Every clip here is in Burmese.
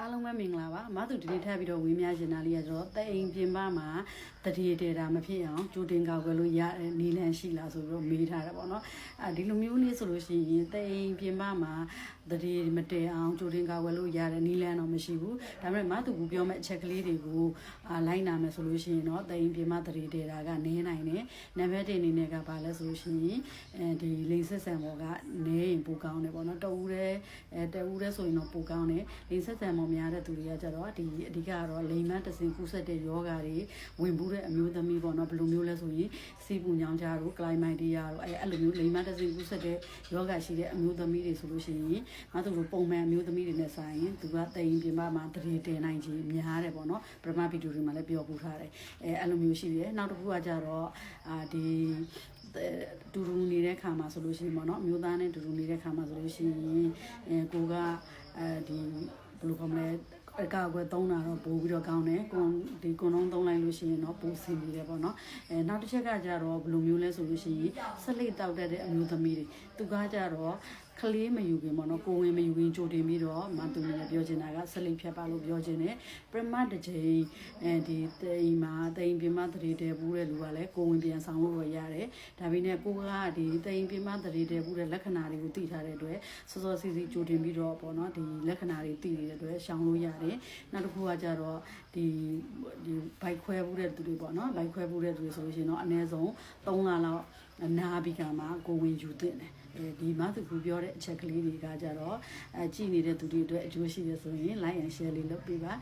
အားလုံးပဲမင်္ဂလာပါမသူဒီနေ့ထပ်ပြီးတော့ဝင်းများရှင်တာလေးရတော့တအိမ်ပြင်ပမှာတတိတေတာမဖြစ်အောင်ကြိုတင်ကောက်ွယ်လို့ရတဲ့နီလန်ရှိလားဆိုပြီးတော့မေးထားတယ်ပေါ့နော်အဲဒီလိုမျိုးလေးဆိုလို့ရှိရင်တအိမ်ပြင်ပမှာတတိမတည်အောင်ကြိုတင်ကောက်ွယ်လို့ရတဲ့နီလန်တော့မရှိဘူးဒါပေမဲ့မသူကပြောမဲ့အချက်ကလေးတွေကိုအာလိုက်နာမယ်ဆိုလို့ရှိရင်တော့တအိမ်ပြင်ပတတိတေတာကနင်းနိုင်တယ်နံပါတ်1အနေနဲ့ကဘာလဲဆိုလို့ရှိရင်အဲဒီလိန်ဆက်ဆံပေါ်ကနည်းရင်ပိုကောင်းတယ်ပေါ့နော်တဦးတည်းအဲတဦးတည်းဆိုရင်တော့ပိုကောင်းတယ်လိန်ဆက်ဆံပေါ်များတဲ့သူတွေကကြတော့ဒီအဓိကကတော့လိန်မတစင်ကူးဆက်တဲ့ယောဂါတွေဝင်ဘူးတဲ့အမျိုးသမီးပေါ့နော်ဘယ်လိုမျိုးလဲဆိုရင်စီးပူညောင်းကြတို့ကလိုင်းမိုက်တီယာတို့အဲအဲ့လိုမျိုးလိန်မတစင်ကူးဆက်တဲ့ယောဂါရှိတဲ့အမျိုးသမီးတွေဆိုလို့ရှိရင်ငါတို့လိုပုံမှန်အမျိုးသမီးတွေနဲ့ဆိုင်ရင်သူကတိမ်ပြင်ပမှာတရေတင်နိုင်ခြင်းများတယ်ပေါ့နော်ပရမဗီဒီယိုတွေမှာလည်းပြောပူထားတယ်အဲအဲ့လိုမျိုးရှိတယ်နောက်တစ်ခုကကြတော့အာဒီတူတူနေတဲ့ခါမှာဆိုလို့ရှိရင်ပေါ့နော်အမျိုးသားနဲ့တူတူနေတဲ့ခါမှာဆိုလို့ရှိရင်အဲကိုကအဲဒီ ဘယ်လိုခေါ်မလဲအကာအကွယ်သုံးတာတော့ပို့ပြီးတော့ကောင်းတယ်ကွန်ဒီကွန်လုံးသုံးလိုက်လို့ရှိရင်တော့ပိုဆင်ပြီးတယ်ပေါ့နော်အဲနောက်တစ်ချက်ကကြတော့ဘယ်လိုမျိုးလဲဆိုလို့ရှိရင်ဆက်လက်တောက်တတ်တဲ့အမျိုးသမီးတွေသူကကြတော့ ကလေးမယူခင်ပေါ့နော်ကိုဝင်မယူခင်ကြိုတင်ပြီးတော့မတူနေပြောချင်တာကဆက်လက်ဖြတ်ပါလို့ပြောချင်တယ်ပရမတ်တစ်ချိန်အဲဒီတိမ်မှာတိမ်ပြမသတိတဲဘူးတဲ့လူကလည်းကိုဝင်ပြန်ဆောင်လို့ရရတယ်ဒါပေမဲ့ကိုကဒီတိမ်ပြမသတိတဲဘူးတဲ့လက္ခဏာတွေကိုသိထားတဲ့အတွက်စောစောစီးစီးကြိုတင်ပြီးတော့ပေါ့နော်ဒီလက္ခဏာတွေသိနေတဲ့အတွက်ရှောင်လို့ရတယ်နောက်တစ်ခုကကြတော့ဒီဒီဘိုက်ခွဲဘူးတဲ့သူတွေပေါ့နော်ဘိုက်ခွဲဘူးတဲ့သူတွေဆိုလို့ရှိရင်တော့အနည်းဆုံး3လလောက် နာပြီးကမှကိုဝင်ယူသင့်တယ်အဲဒီမသူကူပြောတဲ့အချက်ကလေးတွေကကြတော့အဲကြည်နေတဲ့သူတွေအတွက်အကျိုးရှိတယ်ဆိုရင် like and share လေးလုပ်ပေးပါ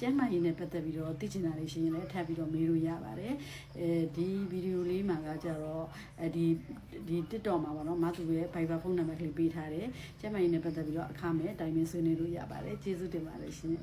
ကျမ်းမာရေးနဲ့ပတ်သက်ပြီးတော့သိချင်တာလေးရှိရင်လည်းထပ်ပြီးတော့မေးလို့ရပါတယ်အဲဒီဗီဒီယိုလေးမှာကကြတော့အဲဒီဒီ TikTok မှာပေါ့နော်မသူရဲ့ Viber ဖုန်းနံပါတ်ကလေးပေးထားတယ်ကျမ်းမာရေးနဲ့ပတ်သက်ပြီးတော့အခမဲ့တိုင်ပင်ဆွေးနွေးလို့ရပါတယ်ကျေးဇူးတင်ပါတယ်ရှင်